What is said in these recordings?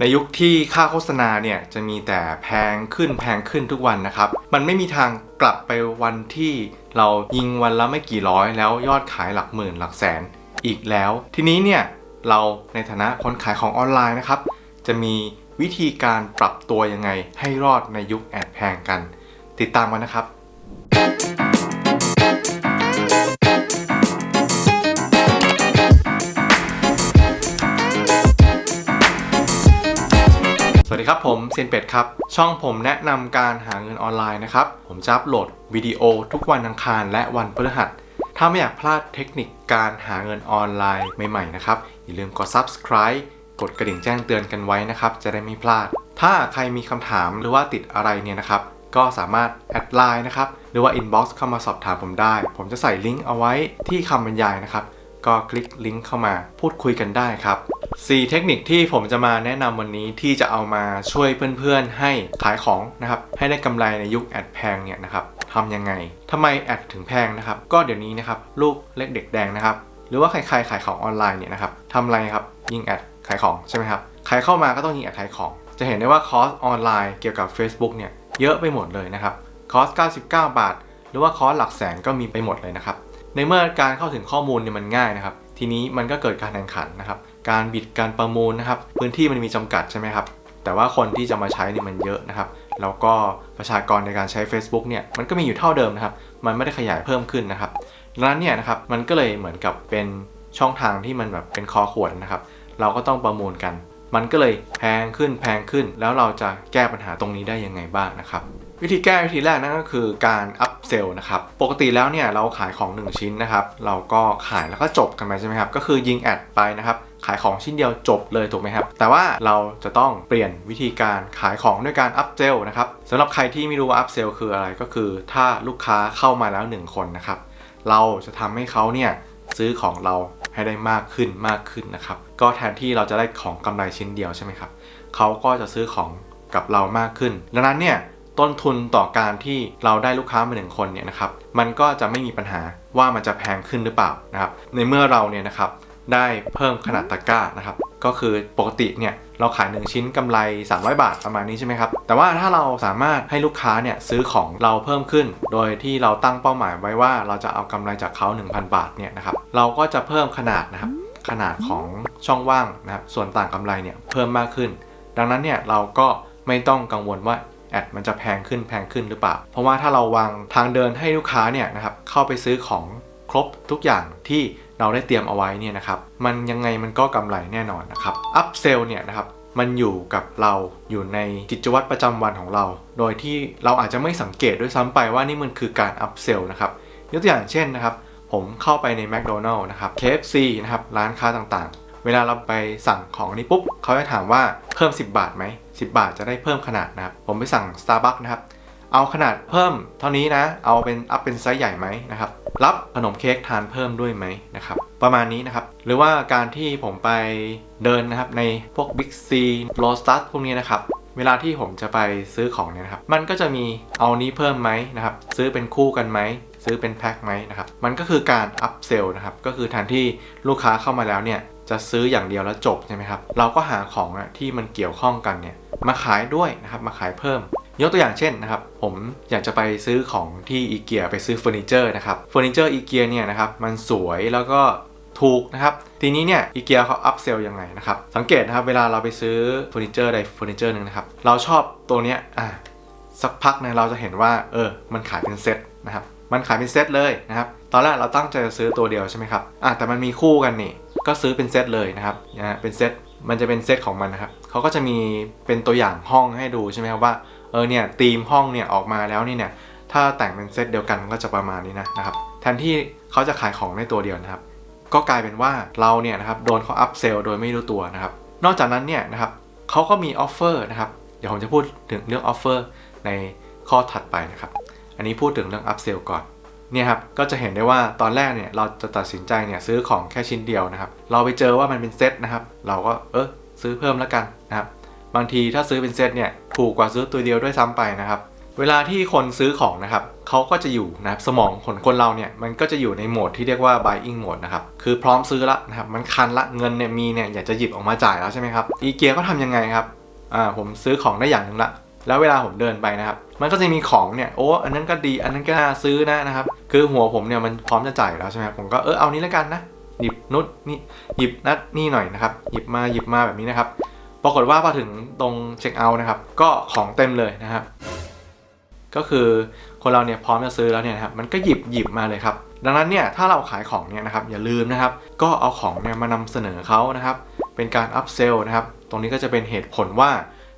ในยุคที่ค่าโฆษณาเนี่ยจะมีแต่แพงขึ้นแพงขึ้นทุกวันนะครับ มันไม่มีทางกลับไปวันที่เรายิงวันละไม่กี่ร้อยแล้วยอดขายหลักหมื่นหลักแสนอีกแล้ว ทีนี้เนี่ยเราในฐานะคนขายของออนไลน์นะครับ จะมีวิธีการปรับตัวยังไงให้รอดในยุคแอดแพงกัน ติดตามกันนะครับ วัสดีครับผมเซียนเป็ดครับ ช่องผมแนะนำการหาเงินออนไลน์นะครับ ผมจะอัปโหลดวิดีโอทุกวันอังคารและวันพฤหัส ถ้าไม่อยากพลาดเทคนิคการหาเงินออนไลน์ใหม่ๆนะครับ อย่าลืมกด subscribe กดกระดิ่งแจ้งเตือนกันไว้นะครับ จะได้ไม่พลาด ถ้าใครมีคำถามหรือว่าติดอะไรเนี่ยนะครับ ก็สามารถแอดไลน์นะครับ หรือว่า inbox เข้ามาสอบถามผมได้ ผมจะใส่ลิงก์เอาไว้ที่คำบรรยายนะครับ ก็คลิกลิงก์เข้ามาพูดคุยกันได้ครับ4เทคนิคที่ผมจะมาแนะนำวันนี้ที่จะเอามาช่วยเพื่อนๆ ให้ขายของนะครับ ให้ได้กำไรในยุคแอดแพงเนี่ยนะครับทำยังไงทำไมแอดถึงแพงนะครับ ก็เดี๋ยวนี้นะครับลูกเล็กเด็กแดงนะครับ หรือว่าใครๆขายของออนไลน์เนี่ยนะครับทำอะไรครับ ยิงแอดขายของใช่ไหมครับใครเข้ามาก็ต้องยิงแอดขายของ จะเห็นได้ว่าคอร์สออนไลน์เกี่ยวกับ Facebook เนี่ยเยอะไปหมดเลยนะครับคอร์ส99 บาท หรือว่าคอร์สหลักแสนก็มีไปหมดเลยนะครับ ในเมื่อการเข้าถึงข้อมูลเนี่ยมันง่ายนะครับ ทีนี้มันก็เกิดการแข่งขันนะครับ การบิดการประมูลนะครับ พื้นที่มันมีจำกัดใช่ไหมครับ แต่ว่าคนที่จะมาใช้เนี่ยมันเยอะนะครับ แล้วก็ประชากรในการใช้ Facebook เนี่ยมันก็มีอยู่เท่าเดิมนะครับ มันไม่ได้ขยายเพิ่มขึ้นนะครับดังนั้นเนี่ยนะครับมันก็เลยเหมือนกับเป็นช่องทางที่มันแบบเป็นคอขวดนะครับ เราก็ต้องประมูลกัน มันก็เลยแพงขึ้นแพงขึ้น แล้วเราจะแก้ปัญหาตรงนี้ได้ยังไงบ้างนะครับ วิธีแก้วิธีแรกนั่นก็คือการอัพเซลนะครับ ปกติแล้วเนี่ยเราขายของ 1 ชิ้นนะครับ เราก็ขายแล้วก็จบกันไปใช่ไหมครับ ก็คือยิงแอดไปนะครับขายของชิ้นเดียวจบเลยถูกไหมครับ แต่ว่าเราจะต้องเปลี่ยนวิธีการขายของด้วยการอัพเซลนะครับสำหรับใครที่ไม่รู้ว่าอัพเซลคืออะไรก็คือ ถ้าลูกค้าเข้ามาแล้ว 1 คนนะครับ เราจะทำให้เขาเนี่ยซื้อของเราให้ได้มากขึ้นมากขึ้นนะครับ ก็แทนที่เราจะได้ของกำไรชิ้นเดียวใช่ไหมครับเขาก็จะซื้อของกับเรามากขึ้น ดังนั้นเนี่ย ต้นทุนต่อการที่เราได้ลูกค้ามาหนึ่งคนเนี่ยนะครับมันก็จะไม่มีปัญหาว่ามันจะแพงขึ้นหรือเปล่านะครับในเมื่อเราเนี่ยนะครับได้เพิ่มขนาดตะกร้านะครับก็คือปกติเนี่ยเราขาย 1 ชิ้นกำไร 300 บาทประมาณนี้ใช่ไหมครับ แต่ว่าถ้าเราสามารถให้ลูกค้าเนี่ยซื้อของเราเพิ่มขึ้น โดยที่เราตั้งเป้าหมายไว้ว่าเราจะเอากำไรจากเขา 1,000 บาทเนี่ยนะครับเราก็จะเพิ่มขนาดนะครับขนาดของช่องว่างนะครับส่วนต่างกำไรเนี่ยเพิ่มมากขึ้น ดังนั้นเนี่ยเราก็ไม่ต้องกังวลว่า แอดมันจะแพงขึ้นแพงขึ้นหรือเปล่า เพราะว่าถ้าเราวางทางเดินให้ลูกค้าเนี่ยนะครับเข้าไปซื้อของครบทุกอย่างที่เราได้เตรียมเอาไว้เนี่ยนะครับ มันยังไงมันก็กำไรแน่นอนนะครับ อัพเซลเนี่ยนะครับมันอยู่กับเราอยู่ในกิจวัตรประจำวันของเรา โดยที่เราอาจจะไม่สังเกตด้วยซ้ำไปว่านี่มันคือการอัพเซลนะครับยกตัวอย่างเช่นนะครับ ผมเข้าไปใน McDonald's นะครับ KFC นะครับร้านค้าต่างๆ เวลาเราไปสั่งของนี้ปุ๊บเขาจะถามว่าเพิ่ม 10 บาทไหม10 บาทจะได้เพิ่มขนาดนะครับ ผมไปสั่ง Starbucks นะครับ เอาขนาดเพิ่มเท่านี้นะ เอาเป็นอัพเป็นไซส์ใหญ่ไหมนะครับ รับขนมเค้กทานเพิ่มด้วยไหมนะครับ ประมาณนี้นะครับ หรือว่าการที่ผมไปเดินนะครับในพวก Big C Lotus พวกนี้นะครับ เวลาที่ผมจะไปซื้อของเนี่ยนะครับ มันก็จะมีเอานี้เพิ่มไหมนะครับ ซื้อเป็นคู่กันไหมซื้อเป็นแพ็คไหมนะครับ มันก็คือการอัพเซลนะครับ ก็คือแทนที่ลูกค้าเข้ามาแล้วเนี่ย จะซื้ออย่างเดียวแล้วจบใช่ไหมครับ เราก็หาของอะที่มันเกี่ยวข้องกันเนี่ยมาขายด้วยนะครับมาขายเพิ่ม ยกตัวอย่างเช่นนะครับ ผมอยากจะไปซื้อของที่อีเกียไปซื้อเฟอร์นิเจอร์นะครับเฟอร์นิเจอร์อีเกียเนี่ยนะครับมันสวยแล้วก็ถูกนะครับ ทีนี้เนี่ยอีเกียเขาอัพเซลยังไงนะครับ สังเกตนะครับ เวลาเราไปซื้อเฟอร์นิเจอร์ใดเฟอร์นิเจอร์หนึ่งนะครับ เราชอบตัวเนี้ยอะสักพักนะเราจะเห็นว่า เออ มันขายเป็นเซตนะครับ มันขายเป็นเซตเลยนะครับ ตอนแรกเราตั้งใจจะซื้อตัวเดียวใช่ไหมครับอะแต่มันมีคู่กันนี่ ก็ซื้อเป็นเซตเลยนะครับนะเป็นเซตมันจะเป็นเซตของมันนะครับเขาก็จะมีเป็นตัวอย่างห้องให้ดูใช่ไหมครับว่าเออเนี่ยธีมห้องเนี่ยออกมาแล้วนี่เนี่ยถ้าแต่งเป็นเซตเดียวกันก็จะประมาณนี้นะนะครับแทนที่เขาจะขายของในตัวเดียวนะครับ ก็กลายเป็นว่าเราเนี่ยนะครับโดนเขาอัพเซลโดยไม่รู้ตัวนะครับ นอกจากนั้นเนี่ยนะครับเขาก็มีออฟเฟอร์นะครับเดี๋ยวผมจะพูดถึงเรื่องออฟเฟอร์ในข้อถัดไปนะครับ อันนี้พูดถึงเรื่องอัพเซลก่อน เนี่ยครับก็จะเห็นได้ว่าตอนแรกเนี่ยเราจะตัดสินใจเนี่ยซื้อของแค่ชิ้นเดียวนะครับ เราไปเจอว่ามันเป็นเซตนะครับ เราก็เออซื้อเพิ่มแล้วกันนะครับบางทีถ้าซื้อเป็นเซตเนี่ยถูกกว่าซื้อตัวเดียวด้วยซ้ำไปนะครับ เวลาที่คนซื้อของนะครับเขาก็จะอยู่นะครับสมองคนคนเราเนี่ยมันก็จะอยู่ในโหมดที่เรียกว่า buying mode นะครับคือพร้อมซื้อละนะครับมันคันละเงินเนี่ยมีเนี่ยอยากจะหยิบออกมาจ่ายแล้วใช่ไหมครับอีเกียก็ทำยังไงครับอ่าผมซื้อของได้อย่างหนึ่งละแล้วเวลาผมเดินไปนะครับ มันก็จะมีของเนี่ยโอ้อันนั้นก็ดีอันนั้นก็น่าซื้อนะนะครับ คือหัวผมเนี่ยมันพร้อมจะจ่ายแล้วใช่ไหมผมก็เออเอานี้แล้วกันนะหยิบนุดนี่หยิบนัดนี่หน่อยนะครับ หยิบมาหยิบมาแบบนี้นะครับ ปรากฏว่าพอถึงตรงเช็คเอาท์นะครับ ก็ของเต็มเลยนะครับ ก็คือคนเราเนี่ยพร้อมจะซื้อแล้วเนี่ยนะครับมันก็หยิบหยิบมาเลยครับ ดังนั้นเนี่ยถ้าเราขายของเนี่ยนะครับอย่าลืมนะครับ ก็เอาของเนี่ยมานำเสนอเขานะครับ เป็นการอัพเซลนะครับ ตรงนี้ก็จะเป็นเหตุผลว่า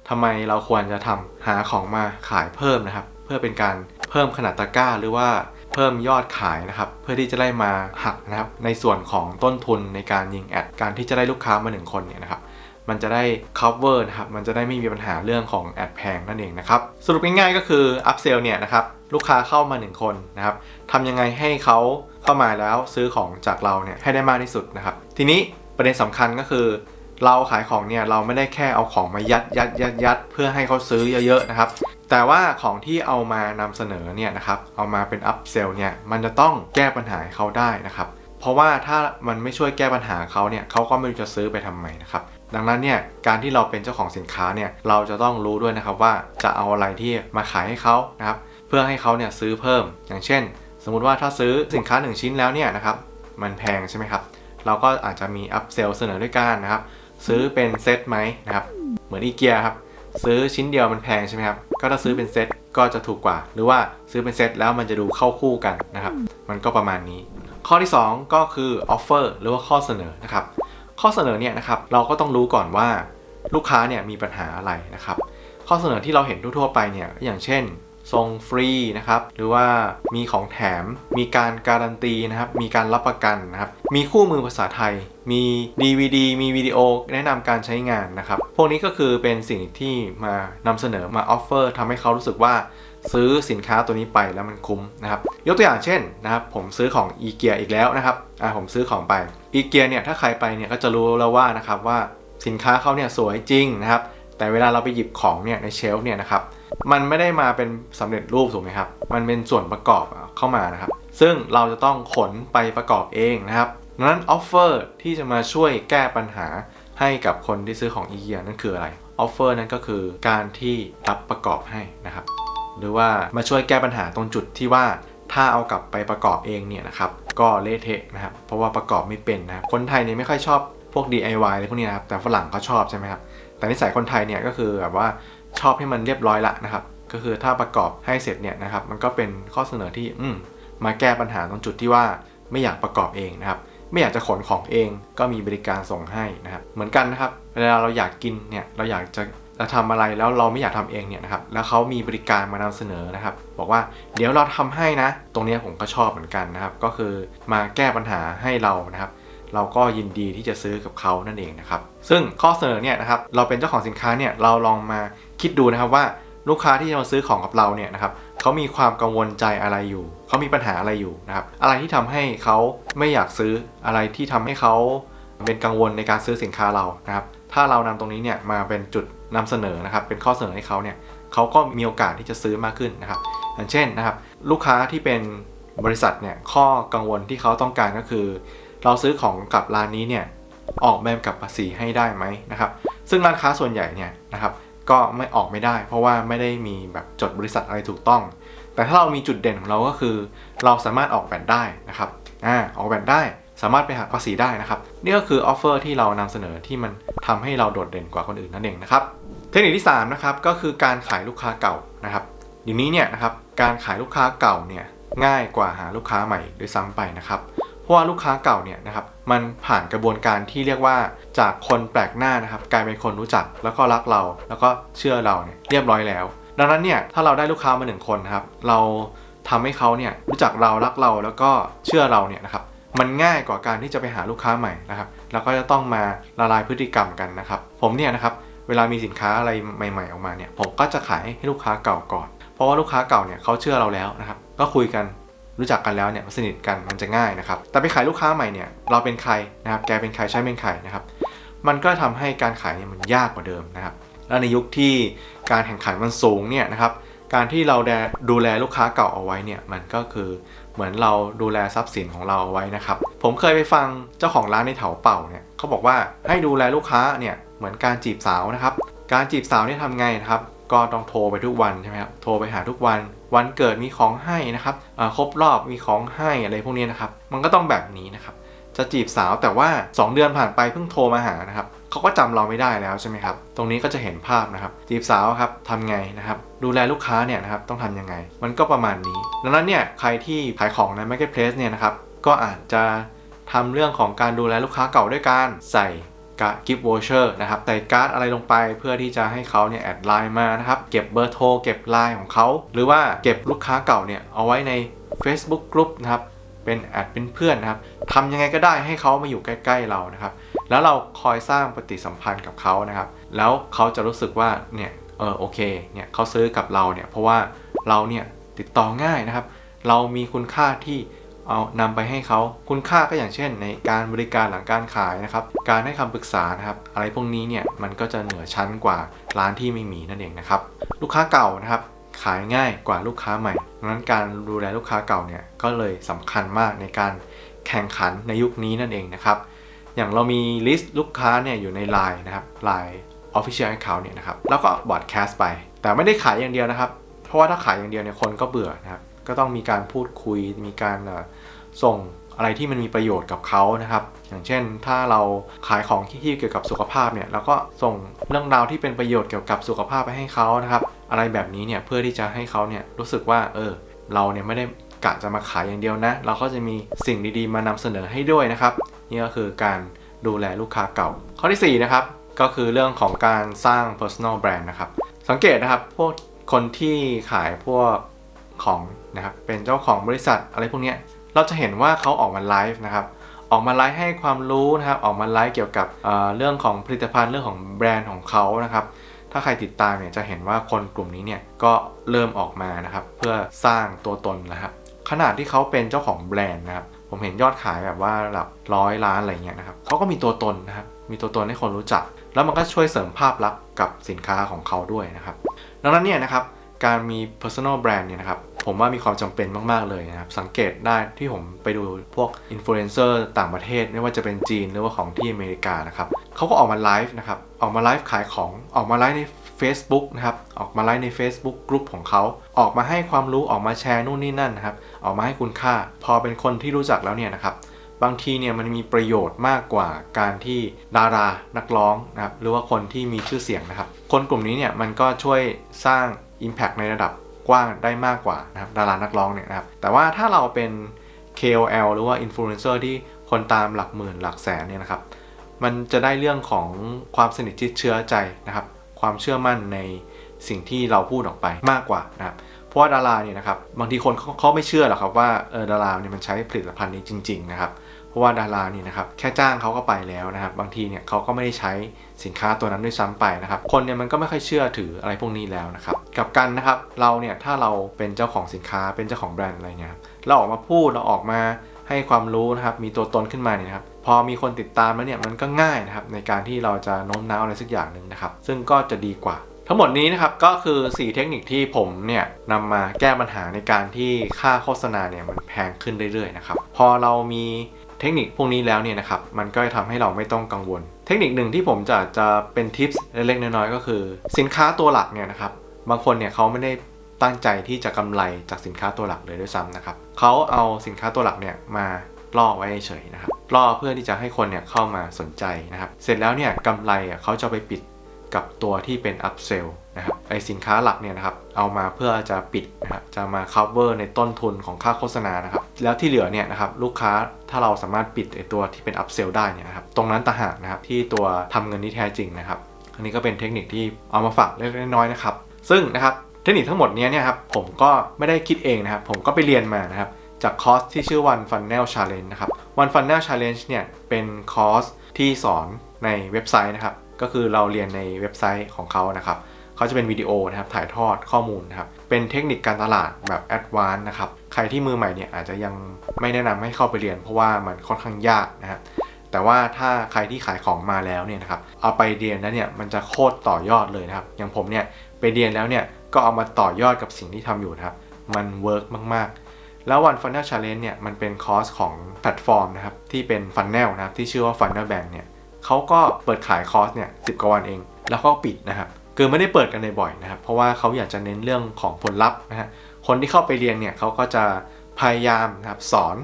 ทำไมเราควรจะทำหาของมาขายเพิ่มนะครับ เพื่อเป็นการเพิ่มขนาดตะกร้าหรือว่าเพิ่มยอดขายนะครับ เพื่อที่จะได้มาหักนะครับในส่วนของต้นทุนในการยิงแอดการที่จะได้ลูกค้ามาหนึ่งคนเนี่ยนะครับมันจะได้ cover นะครับ มันจะได้ไม่มีปัญหาเรื่องของแอดแพงนั่นเองนะครับ สรุปง่ายๆก็คือ upsell เนี่ยนะครับ ลูกค้าเข้ามา 1 คนนะครับทำยังไงให้เขาเข้ามาแล้วซื้อของจากเราเนี่ยให้ได้มากที่สุดนะครับ ทีนี้ประเด็นสำคัญก็คือ เราขายของเนี่ยเราไม่ได้แค่เอาของมายัดยัดยัดยัดเพื่อให้เขาซื้อเยอะๆนะครับ แต่ว่าของที่เอามานำเสนอเนี่ยนะครับเอามาเป็น upsell เนี่ยมันจะต้องแก้ปัญหาให้เขาได้นะครับ เพราะว่าถ้ามันไม่ช่วยแก้ปัญหาเขาเนี่ยเขาก็ไม่รู้จะซื้อไปทำไมนะครับดังนั้นเนี่ยการที่เราเป็นเจ้าของสินค้าเนี่ยเราจะต้องรู้ด้วยนะครับว่าจะเอาอะไรที่มาขายให้เขานะครับเพื่อให้เขาเนี่ยซื้อเพิ่ม อย่างเช่น สมมุติว่าถ้าซื้อสินค้า 1 ชิ้นแล้วเนี่ยนะครับมันแพงใช่ไหมครับเราก็อาจจะมีอัพเซลเสนอด้วยกันนะครับ ซื้อเป็นเซตไหมนะครับ เหมือนอีเกียครับ ซื้อชิ้นเดียวมันแพงใช่ไหมครับ ก็ถ้าซื้อเป็นเซตก็จะถูกกว่า หรือว่าซื้อเป็นเซตแล้วมันจะดูเข้าคู่กันนะครับ มันก็ประมาณนี้ ข้อที่ 2 ก็คือออฟเฟอร์หรือว่าข้อเสนอนะครับ ข้อเสนอเนี่ยนะครับ เราก็ต้องรู้ก่อนว่าลูกค้าเนี่ยมีปัญหาอะไรนะครับ ข้อเสนอที่เราเห็นทั่วไปเนี่ย อย่างเช่นส่งฟรีนะครับ หรือว่ามีของแถม มีการการันตีนะครับ มีการรับประกันนะครับ มีคู่มือภาษาไทย มี DVD มีวิดีโอแนะนำการใช้งานนะครับ พวกนี้ก็คือเป็นสิ่งที่มานำเสนอมาออฟเฟอร์ทำให้เขารู้สึกว่าซื้อสินค้าตัวนี้ไปแล้วมันคุ้มนะครับ ยกตัวอย่างเช่นนะครับ ผมซื้อของอีเกียอีกแล้วนะครับอ่าผมซื้อของไปอีเกียเนี่ยถ้าใครไปเนี่ยก็จะรู้แล้วว่านะครับว่าสินค้าเขาเนี่ยสวยจริงนะครับ แต่เวลาเราไปหยิบของเนี่ยในเชลฟ์เนี่ยนะครับมันไม่ได้มาเป็นสำเร็จรูปถูกไหมครับ มันเป็นส่วนประกอบเข้ามานะครับ ซึ่งเราจะต้องขนไปประกอบเองนะครับ ดังนั้นออฟเฟอร์ที่จะมาช่วยแก้ปัญหาให้กับคนที่ซื้อของอีเกียนั่นคืออะไรออฟเฟอร์นั่นก็คือการที่รับประกอบให้นะครับ หรือว่ามาช่วยแก้ปัญหาตรงจุดที่ว่าถ้าเอากลับไปประกอบเองเนี่ยนะครับก็เละเทะนะครับเพราะว่าประกอบไม่เป็นนะคคนไทยเนี่ยไม่ค่อยชอบพวก DIY อะไรพวกนี้นะครับแต่ฝรั่งเขาชอบใช่ไหมครับแต่นิสัยคนไทยเนี่ยก็คือแบบว่าชอบให้มันเรียบร้อยละนะครับก็คือถ้าประกอบให้เสร็จเนี่ยนะครับมันก็เป็นข้อเสนอที่อืมมาแก้ปัญหาตรงจุดที่ว่าไม่อยากประกอบเองนะครับ ไม่อยากจะขนของเองก็มีบริการส่งให้นะครับ เหมือนกันนะครับ เวลาเราอยากกินเนี่ยเราอยากจะจะทำอะไรแล้วเราไม่อยากทำเองเนี่ยนะครับ แล้วเขามีบริการมานำเสนอนะครับ บอกว่าเดี๋ยวเราทำให้นะ ตรงนี้ผมก็ชอบเหมือนกันนะครับ ก็คือมาแก้ปัญหาให้เรานะครับ เราก็ยินดีที่จะซื้อกับเขานั่นเองนะครับ ซึ่งข้อเสนอเนี่ยนะครับ เราเป็นเจ้าของสินค้าเนี่ย เราลองมาคิดดูนะครับว่าลูกค้าที่จะมาซื้อของกับเราเนี่ยนะครับ เขามีความกังวลใจอะไรอยู่ เขามีปัญหาอะไรอยู่นะครับ อะไรที่ทำให้เขาไม่อยากซื้อ อะไรที่ทำให้เขาเป็นกังวลในการซื้อสินค้าเรานะครับ ถ้าเรานำตรงนี้เนี่ยมาเป็นจุดนำเสนอนะครับ เป็นข้อเสนอให้เขาเนี่ยเขาก็มีโอกาสที่จะซื้อมากขึ้นนะครับ อย่างเช่นนะครับ ลูกค้าที่เป็นบริษัทเนี่ย ข้อกังวลที่เขาต้องการก็คือ เราซื้อของกับร้านนี้เนี่ย ออกแบบกับภาษีให้ได้ไหมนะครับ ซึ่งร้านค้าส่วนใหญ่เนี่ยนะครับ ก็ไม่ออกไม่ได้ เพราะว่าไม่ได้มีแบบจดบริษัทอะไรถูกต้อง แต่ถ้าเรามีจุดเด่นของเราก็คือ เราสามารถออกแบบได้นะครับอ่าออกแบบได้สามารถไปหักภาษีได้นะครับ นี่ก็คือออฟเฟอร์ที่เรานำเสนอที่มันทำให้เราโดดเด่นกว่าคนอื่นนั่นเองนะครับ เทคนิคที่3นะครับก็คือการขายลูกค้าเก่านะครับเดี๋ยวนี้เนี่ยนะครับการขายลูกค้าเก่าเนี่ยง่ายกว่าหาลูกค้าใหม่ด้วยซ้ำไปนะครับเราะว่าลูกค้าเก่าเนี่ยนะครับมันผ่านกระบวนการที่เรียกว่าจากคนแปลกหน้านะครับกลายเป็นคนรู้จักแล้วก็รักเรา แล้วก็เชื่อเราเนี่ยเรียบร้อยแล้ว ดังนั้นเนี่ยถ้าเราได้ลูกค้ามาหนึ่งคนนะครับเราทำให้เขาเนี่ยรู้จักเรารักเราแล้วก็เชื่อเราเนี่ยนะครับมันง่ายกว่าการที่จะไปหาลูกค้าใหม่นะครับแล้วก็จะต้องมาละลายพฤติกรรมกันนะครับ ผมเนี่ยนะครับเวลามีสินค้าอะไรใหม่ ๆ ออกมาเนี่ยผมก็จะขายให้ลูกค้าเก่าก่อน เพราะว่าลูกค้าเก่าเนี่ยเขาเชื่อเราแล้วนะครับก็คุยกัน รู้จักกันแล้วเนี่ยสนิทกันมันจะง่ายนะครับแต่ไปขายลูกค้าใหม่เนี่ยเราเป็นใครนะครับแกเป็นใครใช้เป็นใครนะครับมันก็ทำให้การขายเนี่ยมันยากกว่าเดิมนะครับและในยุคที่การแข่งขันมันสูงเนี่ยนะครับการที่เราดดูแลลูกค้าเก่าเอาไว้เนี่ยมันก็คือเหมือนเราดูแลทรัพย์สินของเราเอาไว้นะครับผมเคยไปฟังเจ้าของร้านในเถาเป่าเนี่ยเขาบอกว่าให้ดูแลลูกค้าเนี่ยเหมือนการจีบสาวนะครับการจีบสาวเนี่ยทำไงนะครับ ก็ต้องโทรไปทุกวันใช่ไหมครับ โทรไปหาทุกวัน วันเกิดมีของให้นะครับครบรอบมีของให้อะไรพวกนี้นะครับ มันก็ต้องแบบนี้นะครับ จะจีบสาวแต่ว่า 2 เดือนผ่านไปเพิ่งโทรมาหานะครับเขาก็จำเราไม่ได้แล้วใช่ไหมครับ ตรงนี้ก็จะเห็นภาพนะครับ จีบสาวครับทำไงนะครับ ดูแลลูกค้าเนี่ยนะครับต้องทำยังไง มันก็ประมาณนี้ ดังนั้นเนี่ยใครที่ขายของใน Marketplace เนี่ยนะครับ ก็อาจจะทำเรื่องของการดูแลลูกค้าเก่าด้วยการใส่ กิฟต์วอเชอร์นะครับใส่การ์ดอะไรลงไปเพื่อที่จะให้เขาเนี่ยแอดไลน์มานะครับเก็บเบอร์โทรเก็บไลน์ของเขาหรือว่าเก็บลูกค้าเก่าเนี่ยเอาไว้ใน Facebook Group นะครับเป็นแอดเป็นเพื่อนนะครับทำยังไงก็ได้ให้เขามาอยู่ใกล้ ๆเรานะครับ แล้วเราคอยสร้างปฏิสัมพันธ์กับเขานะครับ แล้วเขาจะรู้สึกว่าเนี่ยเออโอเคเนี่ยเขาซื้อกับเราเนี่ยเพราะว่าเราเนี่ยติดต่อง่ายนะครับ เรามีคุณค่าที่ เอานำไปให้เขาคุณค่าก็อย่างเช่น ในการบริการหลังการขายนะครับ การให้คำปรึกษานะครับ อะไรพวกนี้เนี่ยมันก็จะเหนือชั้นกว่าร้านที่ไม่มีนั่นเองนะครับ ลูกค้าเก่านะครับ ขายง่ายกว่าลูกค้าใหม่ดังนั้นการดูแลลูกค้าเก่าเนี่ยก็เลยสำคัญมากในการแข่งขันในยุคนี้นั่นเองนะครับ อย่างเรามีลิสต์ลูกค้าเนี่ยอยู่ใน Line นะครับ Line Official Account เนี่ยนะครับแล้วก็บอดแคสต์ไป แต่ไม่ได้ขายอย่างเดียวนะครับ เพราะว่าถ้าขายอย่างเดียวเนี่ยคนก็เบื่อนะครับ ก็ต้องมีการพูดคุย มีการส่งอะไรที่มันมีประโยชน์กับเขานะครับ อย่างเช่น ถ้าเราขายของที่เกี่ยวกับสุขภาพเนี่ยเราก็ส่งเรื่องราวที่เป็นประโยชน์เกี่ยวกับสุขภาพไปให้เขานะครับ อะไรแบบนี้เนี่ยเพื่อที่จะให้เขาเนี่ยรู้สึกว่าเออเราเนี่ยไม่ได้กะจะมาขายอย่างเดียวนะ เราก็จะมีสิ่งดีๆ มานำเสนอให้ด้วยนะครับ นี่ก็คือการดูแลลูกค้าเก่า ข้อที่4นะครับก็คือเรื่องของการสร้าง personal brand นะครับ สังเกตนะครับพวกคนที่ขายพวก ของนะครับเป็นเจ้าของบริษัทอะไรพวกนี้เราจะเห็นว่าเขาออกมาไลฟ์นะครับออกมาไลฟ์ให้ความรู้นะครับออกมาไลฟ์เกี่ยวกับเเรื่องของผลิตภัณฑ์เรื่องของแบรนด์ของเขานะครับถ้าใครติดตามเนี่ยจะเห็นว่าคนกลุ่มนี้เนี่ยก็เริ่มออกมานะครับเพื่อสร้างตัวตนนะครับขนาดที่เขาเป็นเจ้าของแบรนด์นะครับผมเห็นยอดขายแบบว่าหลักร้อยล้านอะไรเงี้ยนะครับเขาก็มีตัวตนนะครับมีตัวตนให้คนรู้จัก แล้วมันก็ช่วยเสริมภาพลักษณ์กับสินค้าของเขาด้วยนะครับ ดังนั้นเนี่ยนะครับการมี personal brand เนี่ยนะครับ ผมว่ามีความจำเป็นมาก ๆ เลยนะครับ สังเกตได้ที่ผมไปดูพวกอินฟลูเอนเซอร์ต่างประเทศ ไม่ว่าจะเป็นจีนหรือว่าของที่อเมริกานะครับเขาก็ออกมาไลฟ์นะครับ ออกมาไลฟ์ขายของออกมาไลฟ์ใน Facebook นะครับ ออกมาไลฟ์ใน Facebook กลุ่มของเขา ออกมาให้ความรู้ออกมาแชร์นู่นนี่นั่นนะครับ ออกมาให้คุณค่า พอเป็นคนที่รู้จักแล้วเนี่ยนะครับบางทีเนี่ยมันมีประโยชน์มากกว่าการที่ดารานักร้องนะครับหรือว่าคนที่มีชื่อเสียงนะครับ คนกลุ่มนี้เนี่ยมันก็ช่วยสร้าง Impact ในระดับ กว้างได้มากกว่านะครับดารานักร้องเนี่ยนะครับแต่ว่าถ้าเราเป็น KOL หรือว่า Influencer ที่คนตามหลักหมื่นหลักแสนเนี่ยนะครับมันจะได้เรื่องของความสนิทชิดเชื้อใจนะครับ ความเชื่อมั่นในสิ่งที่เราพูดออกไปมากกว่านะครับ ราะว่าดาราเนี่ยนะครับบางทีคนเขาไม่เชื่อหรอกครับว่าเออดาราเนี่ยมันใช้ผลิตภัณฑ์นี้จริง ๆ นะครับ เพราะว่าดาราเนี่ยนะครับแค่จ้างเขาก็ไปแล้วนะครับ บางทีเนี่ยเขาก็ไม่ได้ใช้สินค้าตัวนั้นด้วยซ้ำไปนะครับ คนเนี่ยมันก็ไม่ค่อยเชื่อถืออะไรพวกนี้แล้วนะครับกับกันนะครับเราเนี่ยถ้าเราเป็นเจ้าของสินค้าเป็นเจ้าของแบรนด์อะไรเนี่ยเราออกมาพูดเราออกมาให้ความรู้นะครับมีตัวตนขึ้นมาเนี่ยนะครับพอมีคนติดตามแล้วเนี่ยมันก็ง่ายนะครับในการที่เราจะโน้มน้าวอะไรสักอย่างหนึ่งนะครับ ซึ่งก็จะดีกว่า ทั้งหมดนี้นะครับก็คือ 4 เทคนิคที่ผมเนี่ยนำมาแก้ปัญหาในการที่ค่าโฆษณาเนี่ยมันแพงขึ้นเรื่อยๆนะครับพอเรามีเทคนิคพวกนี้แล้วเนี่ยนะครับมันก็จะทำให้เราไม่ต้องกังวล เทคนิคหนึ่งที่ผมจะจะเป็นทิปส์เล็กๆน้อยๆก็คือ สินค้าตัวหลักเนี่ยนะครับบางคนเนี่ยเขาไม่ได้ตั้งใจที่จะกำไรจากสินค้าตัวหลักเลยด้วยซ้ำนะครับเขาเอาสินค้าตัวหลักเนี่ยมาล่อไว้เฉยนะครับล่อเพื่อที่จะให้คนเนี่ยเข้ามาสนใจนะครับ เสร็จแล้วเนี่ยกำไรอะเขาจะไปปิด กับตัวที่เป็น upsell นะครับไอสินค้าหลักเนี่ยนะครับเอามาเพื่อจะปิดนะครับจะมา cover ในต้นทุนของค่าโฆษณานะครับแล้วที่เหลือเนี่ยนะครับลูกค้าถ้าเราสามารถปิดไอตัวที่เป็น upsell ได้เนี่ยนะครับตรงนั้นต่างหากนะครับที่ตัวทำเงินที่แท้จริงนะครับอันนี้ก็เป็นเทคนิคที่เอามาฝากเล็กน้อยนะครับซึ่งนะครับเทคนิคทั้งหมดนี้เนี่ยครับผมก็ไม่ได้คิดเองนะครับผมก็ไปเรียนมานะครับจากคอร์สที่ชื่อ One Funnel Challenge นะครับ One Funnel Challenge เนี่ยเป็นคอร์สที่สอนในเว็บไซต์นะครับ ก็คือเราเรียนในเว็บไซต์ของเขานะครับเขาจะเป็นวิดีโอนะครับถ่ายทอดข้อมูลนะครับเป็นเทคนิคการตลาดแบบแอดวานซ์นะครับใครที่มือใหม่เนี่ยอาจจะยังไม่แนะนำให้เข้าไปเรียน เพราะว่ามันค่อนข้างยากนะครับแต่ว่าถ้าใครที่ขายของมาแล้วเนี่ยนะครับเอาไปเรียนแล้วเนี่ยมันจะโคตรต่อยอดเลยนะครับอย่างผมเนี่ยไปเรียนแล้วเนี่ยก็เอามาต่อยอดกับสิ่งที่ทำอยู่นะครับมันเวิร์กมากๆ แล้ววัน Funnel Challenge เนี่ยมันเป็นคอร์สของแพลตฟอร์มนะครับที่เป็น Funnel นะครับที่ชื่อว่า Funnel Bank เนี่ย เขาก็เปิดขายคอร์สเนี่ยสิกว่าวันเอง แล้วก็ปิดนะครับคือไม่ได้เปิดกันในบ่อยนะครับ เพราะว่าเขาอยากจะเน้นเรื่องของผลลัพธ์นะฮะคนที่เข้าไปเรียนเนี่ยเขาก็จะพยายามนะครับสอน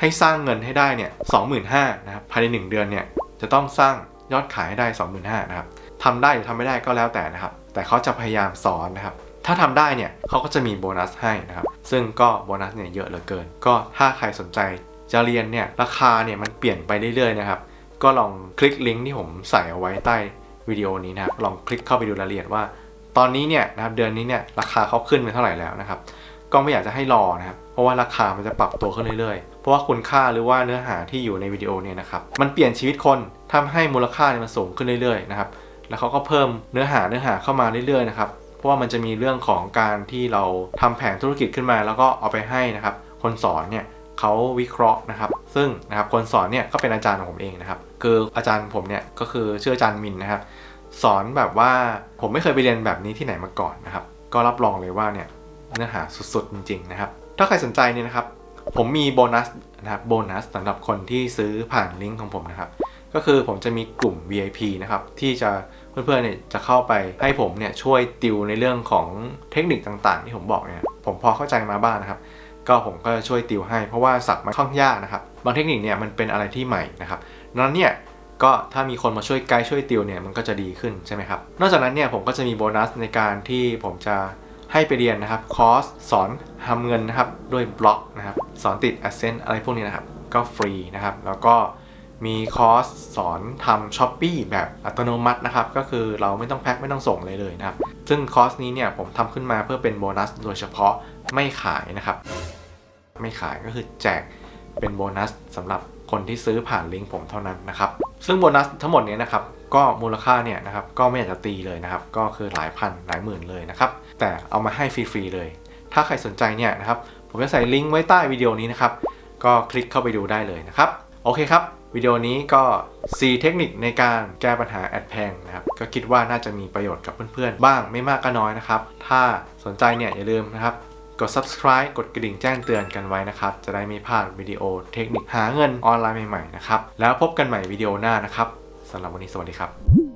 ให้สร้างเงินให้ได้เนี่ยสองหมื่นห้านะครับภายใน 1 เดือนเนี่ยจะต้องสร้างยอดขายให้ได้ 25,000นะครับทำได้หรือทำไม่ได้ก็แล้วแต่นะครับ แต่เขาจะพยายามสอนนะครับ ถ้าทำได้เนี่ยเขาก็จะมีโบนัสให้นะครับ ซึ่งก็โบนัสเนี่ยเยอะเหลือเกิน ก็ถ้าใครสนใจจะเรียนเนี่ยราคาเนี่ยมันเปลี่ยนไปเรื่อยๆนะครับ ก็ลองคลิกลิงก์ที่ผมใส่เอาไว้ใต้วิดีโอนี้นะครับ ลองคลิกเข้าไปดูรายละเอียดว่า ตอนนี้เนี่ยนะครับเดือนนี้เนี่ยราคาเขาขึ้นไปเท่าไหร่แล้วนะครับ ก็ไม่อยากจะให้รอนะครับ เพราะว่าราคามันจะปรับตัวขึ้นเรื่อยๆ เพราะว่าคุณค่าหรือว่าเนื้อหาที่อยู่ในวิดีโอเนี่ยนะครับ มันเปลี่ยนชีวิตคนทำให้มูลค่าเนี่ยมันสูงขึ้นเรื่อยๆนะครับ แล้วเขาก็เพิ่มเนื้อหาเนื้อหาเข้ามาเรื่อยๆนะครับ เพราะว่ามันจะมีเรื่องของการที่เราทำแผนธุรกิจขึ้นมา แล้วก็เอาไปให้นะครับ คนสอนเนี่ย เขาวิเคราะห์นะครับ ซึ่งนะครับคนสอนเนี่ยก็เป็นอาจารย์ของผมเองนะครับ คืออาจารย์ผมเนี่ยก็คือชื่ออาจารย์มินนะครับ สอนแบบว่าผมไม่เคยไปเรียนแบบนี้ที่ไหนมาก่อนนะครับ ก็รับรองเลยว่าเนี่ยเนื้อหาสุดๆจริงๆนะครับ ถ้าใครสนใจเนี่ยนะครับ ผมมีโบนัสนะครับโบนัสสำหรับคนที่ซื้อผ่านลิงก์ของผมนะครับ ก็คือผมจะมีกลุ่ม VIP นะครับที่จะเพื่อนๆเนี่ยจะเข้าไปให้ผมเนี่ยช่วยติวในเรื่องของเทคนิคต่างๆ ที่ผมบอกเนี่ยผมพอเข้าใจมาบ้างนะครับ ก็ผมก็จะช่วยติวให้เพราะว่าศัพท์มันค่อนข้างยากนะครับบางเทคนิคเนี่ยมันเป็นอะไรที่ใหม่นะครับดังนั้นเนี่ยก็ถ้ามีคนมาช่วยไกด์ช่วยติวเนี่ยมันก็จะดีขึ้นใช่ไหมครับนอกจากนั้นเนี่ยผมก็จะมีโบนัสในการที่ผมจะให้ไปเรียนนะครับคอร์สสอนทำเงินนะครับด้วยบล็อกนะครับสอนติด a d s e n s e อะไรพวกนี้นะครับก็ฟรีนะครับแล้วก็มีคอร์สสอนทำช้อปปี้แบบอัตโนมัตินะครับก็คือเราไม่ต้องแพ็คไม่ต้องส่งเลยเลยนะครับซึ่งคอร์สนี้เนี่ยผมทำขึ้นมาเพื่อเป็นโบนัสโดยเฉพาะ ไม่ขายนะครับ ไม่ขายก็คือแจกเป็นโบนัสสำหรับคนที่ซื้อผ่านลิงก์ผมเท่านั้นนะครับ ซึ่งโบนัสทั้งหมดนี้นะครับ ก็มูลค่าเนี่ยนะครับ ก็ไม่อยากจะตีเลยนะครับ ก็คือหลายพันหลายหมื่นเลยนะครับ แต่เอามาให้ฟรีๆเลย ถ้าใครสนใจเนี่ยนะครับ ผมจะใส่ลิงก์ไว้ใต้วิดีโอนี้นะครับ ก็คลิกเข้าไปดูได้เลยนะครับ โอเคครับ วิดีโอนี้ก็ 4 เทคนิคในการแก้ปัญหาแอดแพงนะครับ ก็คิดว่าน่าจะมีประโยชน์กับเพื่อนๆ บ้างไม่มากก็น้อยนะครับ ถ้าสนใจเนี่ยอย่าลืมนะครับ กด subscribe กดกระดิ่งแจ้งเตือนกันไว้นะครับ จะได้ไม่พลาดวิดีโอเทคนิคหาเงินออนไลน์ใหม่ๆนะครับ แล้วพบกันใหม่วิดีโอหน้านะครับสำหรับวันนี้สวัสดีครับ